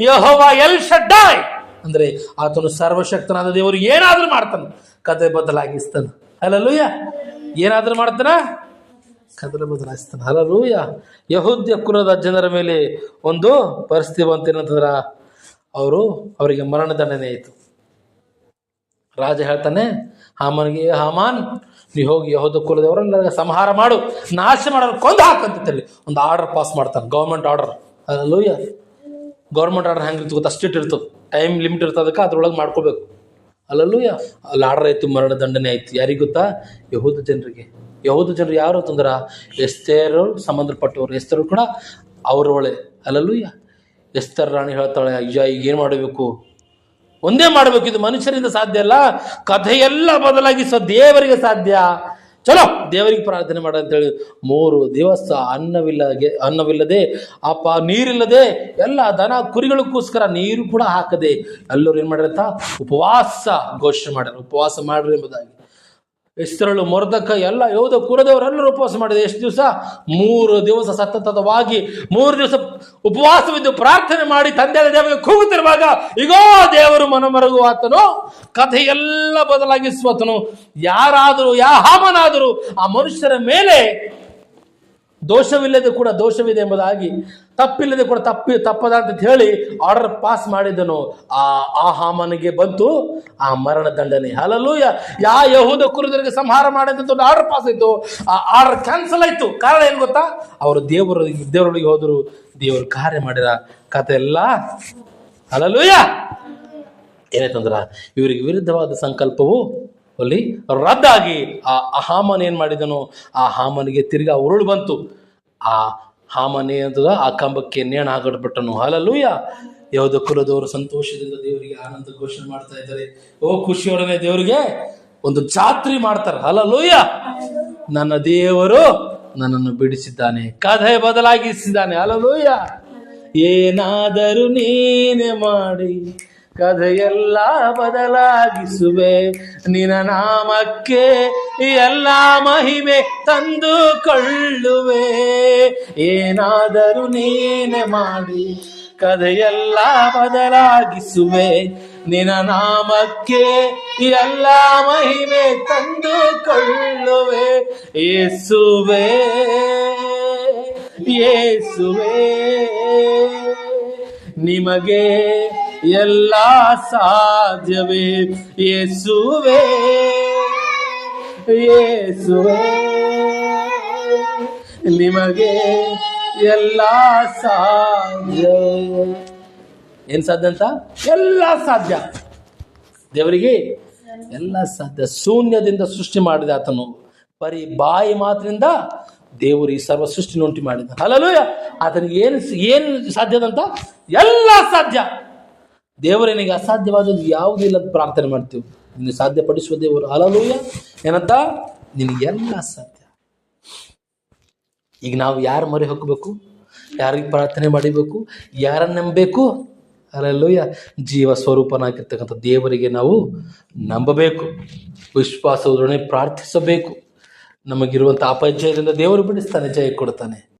Jehovah L ಶಡ್ಡಾಯ್ ಅಂದ್ರೆ ಆತನು ಸರ್ವಶಕ್ತನಾದ ದೇವರು ಏನಾದ್ರೂ ಮಾಡ್ತಾನೆ. ಕತೆ ಬದಲಾಗಿಸ್ತಾನ. ಅಲ್ಲೂಯ ಏನಾದ್ರೂ ಮಾಡ್ತಾನ? ಕದಲ ಬದಲಾಯಿಸ್ತಾನೆ. ಅಲ್ಲೂಯ ಯಹೂದ್ಯ ಕುಲದ ಜನರ ಮೇಲೆ ಒಂದು ಪರಿಸ್ಥಿತಿ ಬಂತು. ಏನಂತಂದ್ರ, ಅವರು ಅವರಿಗೆ ಮರಣದಂಡನೆ ಆಯಿತು. ರಾಜ ಹೇಳ್ತಾನೆ, ಹಾಮನ್ಗೆ, ಹಾಮಾನ್, ನೀ ಹೋಗಿ ಯಹೋದ ಕುಲದವರೆಲ್ಲ ಸಂಹಾರ ಮಾಡು. ನಾಶ ಮಾಡೋರು ಕೊಂದು ಹಾಕಂತೇಳಿ ಒಂದು ಆರ್ಡರ್ ಪಾಸ್ ಮಾಡ್ತಾನೆ. Government order. Alleluia government order ಹೆಂಗೆ ಗೊತ್ತಾ? ಅಷ್ಟಿಟ್ಟು ಇರ್ತದೆ. ಟೈಮ್ ಲಿಮಿಟ್ ಇರ್ತದಕ್ಕೆ ಅದ್ರೊಳಗೆ ಮಾಡ್ಕೋಬೇಕು. ಅಲ್ಲಲ್ಲೂ ಅಲ್ಲಿ ಆರ್ಡರ್ ಆಯಿತು, ಮರಣ ದಂಡನೆ ಆಯ್ತು. ಯಾರಿಗೆ ಗೊತ್ತಾ? ಯಹೂದ ಜನರಿಗೆ. ಯಹೂದ ಜನರು ಯಾರು ತೊಂದರೆ ಎಸ್ತೇರು ಸಂಬಂಧಪಟ್ಟವರು. ಎಸ್ತರು ಕೂಡ ಅವರೊಳೆ. ಅಲ್ಲಲ್ಲೂ ಎಸ್ತರ್ ರಾಣಿ ಹೇಳ್ತಾಳೆ, ಅಯ್ಯ, ಈಗ ಏನು ಮಾಡಬೇಕು? ಒಂದೇ ಮಾಡಬೇಕು. ಇದು ಮನುಷ್ಯರಿಂದ ಸಾಧ್ಯ ಅಲ್ಲ. ಕಥೆಯೆಲ್ಲ ಬದಲಾಗಿಸೋ ದೇವರಿಗೆ ಸಾಧ್ಯ. ಚಲೋ. ದೇವರಿಗೆ ಪ್ರಾರ್ಥನೆ ಮಾಡ ಅಂತೇಳಿ ಮೂರು ದಿವಸ ಅನ್ನವಿಲ್ಲದೆ ಅನ್ನವಿಲ್ಲದೆ, ಅಪ್ಪ ನೀರಿಲ್ಲದೆ ಎಲ್ಲ ದನ ಕುರಿಗಳಿಗೋಸ್ಕರ ನೀರು ಕೂಡ ಹಾಕದೆ ಎಲ್ಲರೂ ಏನು ಮಾಡಿರಂತ ಉಪವಾಸ ಘೋಷಣೆ ಮಾಡ್ಯಾರ. ಉಪವಾಸ ಮಾಡ್ರಿ ಎಂಬುದಾಗಿ. ಹೆಸರಳು ಮೊರ್ದಕ ಎಲ್ಲ ಯೋಧ ಕುಲದವರೆಲ್ಲರೂ ಉಪವಾಸ ಮಾಡಿದೆ. ಎಷ್ಟು ದಿವಸ? ಮೂರು ದಿವಸ ಸತತವಾಗಿ, ಮೂರು ದಿವಸ ಉಪವಾಸವಿದ್ದು ಪ್ರಾರ್ಥನೆ ಮಾಡಿ ತಂದೆ ದೇವರಿಗೆ ಕೂಗುತ್ತಿರುವಾಗ ಈಗೋ ದೇವರು ಮನಮರಗುವಾತನು ಕಥೆಯೆಲ್ಲ ಬದಲಾಗಿಸುವತನು ಯಾರಾದರೂ ಯಾ ಹಾಮನಾದರೂ ಆ ಮನುಷ್ಯರ ಮೇಲೆ ದೋಷವಿಲ್ಲದೆ ಕೂಡ ದೋಷವಿದೆ ಎಂಬುದಾಗಿ, ತಪ್ಪಿಲ್ಲದೆ ಕೂಡ ತಪ್ಪಿ, ತಪ್ಪದ ಅಂತ ಹೇಳಿ ಆರ್ಡರ್ ಪಾಸ್ ಮಾಡಿದನು. ಆ ಆ ಹಾಮನಿಗೆ ಬಂತು, ಆ ಮರಣ ದಂಡನೆ. ಹಲಲು ಯಾ ಯಹೂದ ಕುರುದರಿಗೆ ಸಂಹಾರ ಮಾಡಿದಂತ ಒಂದು ಆರ್ಡರ್ ಪಾಸ್ ಆಯಿತು. ಆ ಆರ್ಡರ್ ಕ್ಯಾನ್ಸಲ್ ಆಯಿತು. ಕಾರಣ ಏನು ಗೊತ್ತಾ? ಅವರು ದೇವರು, ದೇವರೊಳಗೆ ಹೋದರು, ದೇವರು ಕಾರ್ಯ ಮಾಡಿದ ಕತೆ ಎಲ್ಲ. ಹಲಲೂಯ ಏನಾಯ್ತಂದ್ರ ಇವರಿಗೆ ವಿರುದ್ಧವಾದ ಸಂಕಲ್ಪವು ಅಲ್ಲಿ ರದ್ದಾಗಿ ಆ ಹಾಮನ್ ಏನು ಮಾಡಿದನು? ಆ ಹಾಮನಿಗೆ ತಿರ್ಗಾ ಉರುಳು ಬಂತು. ಆ ಹಾಮನ್ ಏನಂತದ ಆ ಕಂಬಕ್ಕೆ ನೇಣ ಹಾಕಡ್ಬಿಟ್ಟನು ಹಾಲಲ್ಲೂಯ ಯಾವುದೋ ಕುಲದವರು ಸಂತೋಷದಿಂದ ದೇವರಿಗೆ ಆನಂದ ಘೋಷಣೆ ಮಾಡ್ತಾ ಇದ್ದಾರೆ. ಓ, ಖುಷಿಯೊಡನೆ ದೇವರಿಗೆ ಒಂದು ಜಾತ್ರಿ ಮಾಡ್ತಾರೆ. ಹಲಲೂಯ ನನ್ನ ದೇವರು ನನ್ನನ್ನು ಬಿಡಿಸಿದ್ದಾನೆ. ಕಥೆ ಬದಲಾಗಿಸಿದ್ದಾನೆ. ಹಲಲೂಯ ಏನಾದರೂ ನೀನೆ ಮಾಡಿ ಕಥೆಯೆಲ್ಲ ಬದಲಾಗಿಸುವೆ. ನಿನ ನಾಮಕ್ಕೆ ಎಲ್ಲ ಮಹಿಮೆ ತಂದುಕೊಳ್ಳುವೆ. ಏನಾದರೂ ನೀನೆ ಮಾಡಿ ಕಥೆಯೆಲ್ಲ ಬದಲಾಗಿಸುವೆ. ನಿನ ನಾಮಕ್ಕೆ ಎಲ್ಲ ಮಹಿಮೆ ತಂದುಕೊಳ್ಳುವೆ. ಏಸುವೆ ಏಸುವೆ, ನಿಮಗೆ ಎಲ್ಲ ಸಾಧ್ಯವೇ? ಯೇಸುವೆ ಯೇಸುವೆ. ನಿಮಗೆ ಎಲ್ಲ ಸಾಧ್ಯ ಏನ್ ಸಾಧ್ಯ ಅಂತ? ಎಲ್ಲ ಸಾಧ್ಯ. ದೇವರಿಗೆ ಎಲ್ಲ ಸಾಧ್ಯ. ಶೂನ್ಯದಿಂದ ಸೃಷ್ಟಿ ಮಾಡಿದ ಆತನು. ಪರಿ ಬಾಯಿ ಮಾತಿನಿಂದ ದೇವರು ಈ ಸರ್ವ ಸೃಷ್ಟಿ ಉಂಟು ಮಾಡಿದ ಅಲ್ಲೂ ಆತನಿಗೆ ಏನು ಏನು ಸಾಧ್ಯದಂತ? ಎಲ್ಲ ಸಾಧ್ಯ. ದೇವರೇನಿಗೆ ಅಸಾಧ್ಯವಾದದ್ದು ಯಾವುದೂ ಇಲ್ಲ ಪ್ರಾರ್ಥನೆ ಮಾಡ್ತೀವಿ. ನಿನಗೆ ಸಾಧ್ಯಪಡಿಸುವ ದೇವರು ಅಲಲೂಯ ಏನಂತ? ನಿನಗೆಲ್ಲ ಸಾಧ್ಯ ಈಗ ನಾವು ಯಾರು ಮೊರೆ ಹೋಗಬೇಕು? ಯಾರಿಗೆ ಪ್ರಾರ್ಥನೆ ಮಾಡಿಬೇಕು? ಯಾರನ್ನು ನಂಬಬೇಕು? ಅಲಲೂಯ ಜೀವ ಸ್ವರೂಪನಾಗಿರ್ತಕ್ಕಂಥ ದೇವರಿಗೆ ನಾವು ನಂಬಬೇಕು. ವಿಶ್ವಾಸದೊಡನೆ ಪ್ರಾರ್ಥಿಸಬೇಕು. ನಮಗಿರುವಂಥ ಅಪಜಯದಿಂದ ದೇವರು ಬಿಡಿಸ್ತಾನೆ, ಜಯ ಕೊಡ್ತಾನೆ.